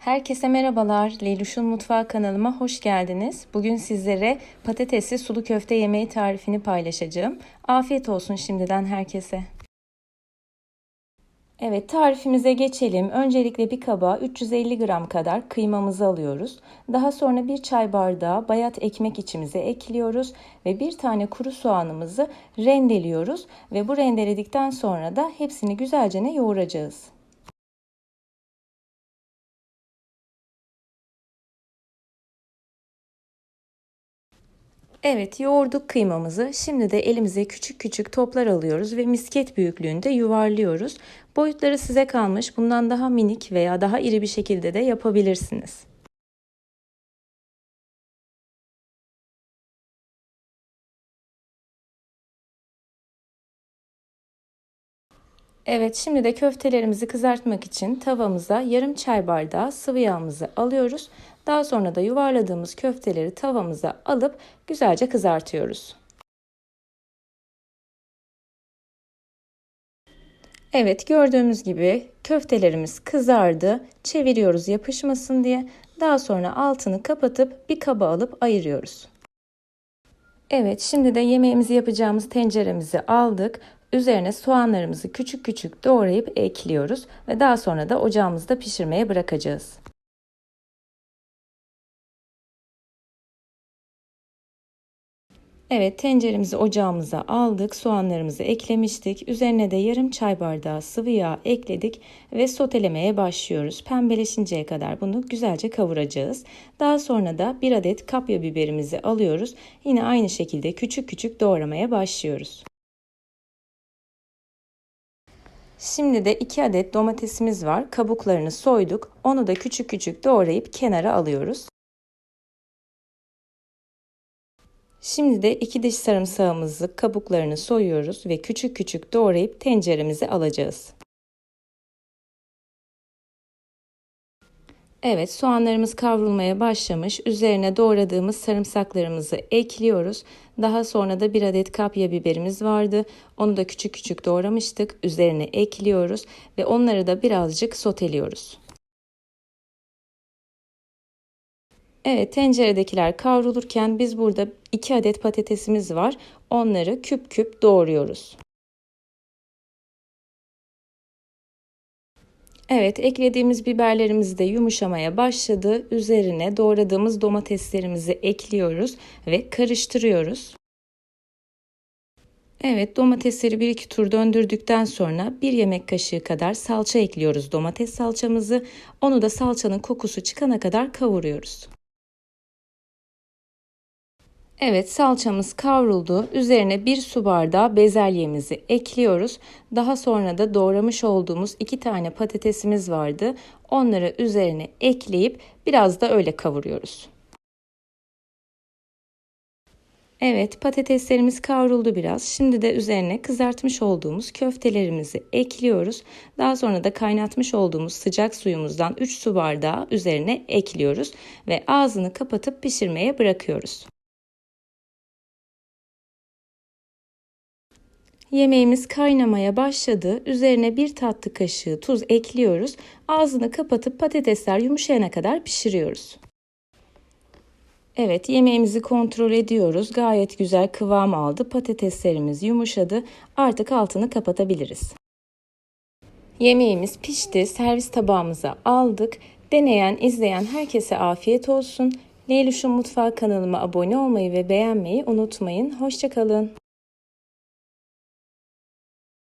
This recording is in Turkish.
Herkese merhabalar. Leylüş'ün Mutfağı kanalıma hoş geldiniz. Bugün sizlere patatesli sulu köfte yemeği tarifini paylaşacağım. Afiyet olsun şimdiden herkese. Evet tarifimize geçelim. Öncelikle bir kaba 350 gram kadar kıymamızı alıyoruz. Daha sonra bir çay bardağı bayat ekmek içimize ekliyoruz ve bir tane kuru soğanımızı rendeliyoruz ve bu rendeledikten sonra da hepsini güzelce yoğuracağız. Evet yoğurduk kıymamızı. Şimdi de elimize küçük küçük toplar alıyoruz ve misket büyüklüğünde yuvarlıyoruz. Boyutları size kalmış. Bundan daha minik veya daha iri bir şekilde de yapabilirsiniz. Evet şimdi de köftelerimizi kızartmak için tavamıza yarım çay bardağı sıvı yağımızı alıyoruz. Daha sonra da yuvarladığımız köfteleri tavamıza alıp güzelce kızartıyoruz. Evet gördüğümüz gibi köftelerimiz kızardı. Çeviriyoruz yapışmasın diye. Daha sonra altını kapatıp bir kaba alıp ayırıyoruz. Evet şimdi de yemeğimizi yapacağımız tenceremizi aldık. Üzerine soğanlarımızı küçük küçük doğrayıp ekliyoruz ve daha sonra da ocağımızda pişirmeye bırakacağız. Evet tenceremizi ocağımıza aldık. Soğanlarımızı eklemiştik. Üzerine de yarım çay bardağı sıvı yağ ekledik ve sotelemeye başlıyoruz. Pembeleşinceye kadar bunu güzelce kavuracağız. Daha sonra da bir adet kapya biberimizi alıyoruz. Yine aynı şekilde küçük küçük doğramaya başlıyoruz. Şimdi de 2 adet domatesimiz var. Kabuklarını soyduk. Onu da küçük küçük doğrayıp kenara alıyoruz. Şimdi de iki diş sarımsağımızı kabuklarını soyuyoruz ve küçük küçük doğrayıp tenceremize alacağız. Evet soğanlarımız kavrulmaya başlamış. Üzerine doğradığımız sarımsaklarımızı ekliyoruz. Daha sonra da bir adet kapya biberimiz vardı. Onu da küçük küçük doğramıştık. Üzerine ekliyoruz ve onları da birazcık soteliyoruz. Evet tenceredekiler kavrulurken biz burada 2 adet patatesimiz var. Onları küp küp doğruyoruz. Evet eklediğimiz biberlerimiz de yumuşamaya başladı. Üzerine doğradığımız domateslerimizi ekliyoruz ve karıştırıyoruz. Evet domatesleri bir iki tur döndürdükten sonra bir yemek kaşığı kadar salça ekliyoruz domates salçamızı. Onu da salçanın kokusu çıkana kadar kavuruyoruz. Evet salçamız kavruldu. Üzerine bir su bardağı bezelyemizi ekliyoruz. Daha sonra da doğramış olduğumuz iki tane patatesimiz vardı. Onları üzerine ekleyip biraz da öyle kavuruyoruz. Evet patateslerimiz kavruldu biraz. Şimdi de üzerine kızartmış olduğumuz köftelerimizi ekliyoruz. Daha sonra da kaynatmış olduğumuz sıcak suyumuzdan 3 su bardağı üzerine ekliyoruz ve ağzını kapatıp pişirmeye bırakıyoruz. Yemeğimiz kaynamaya başladı. Üzerine bir tatlı kaşığı tuz ekliyoruz. Ağzını kapatıp patatesler yumuşayana kadar pişiriyoruz. Evet yemeğimizi kontrol ediyoruz. Gayet güzel kıvam aldı. Patateslerimiz yumuşadı. Artık altını kapatabiliriz. Yemeğimiz pişti. Servis tabağımıza aldık. Deneyen, izleyen herkese afiyet olsun. Leylüş'ün Mutfağı kanalıma abone olmayı ve beğenmeyi unutmayın. Hoşçakalın.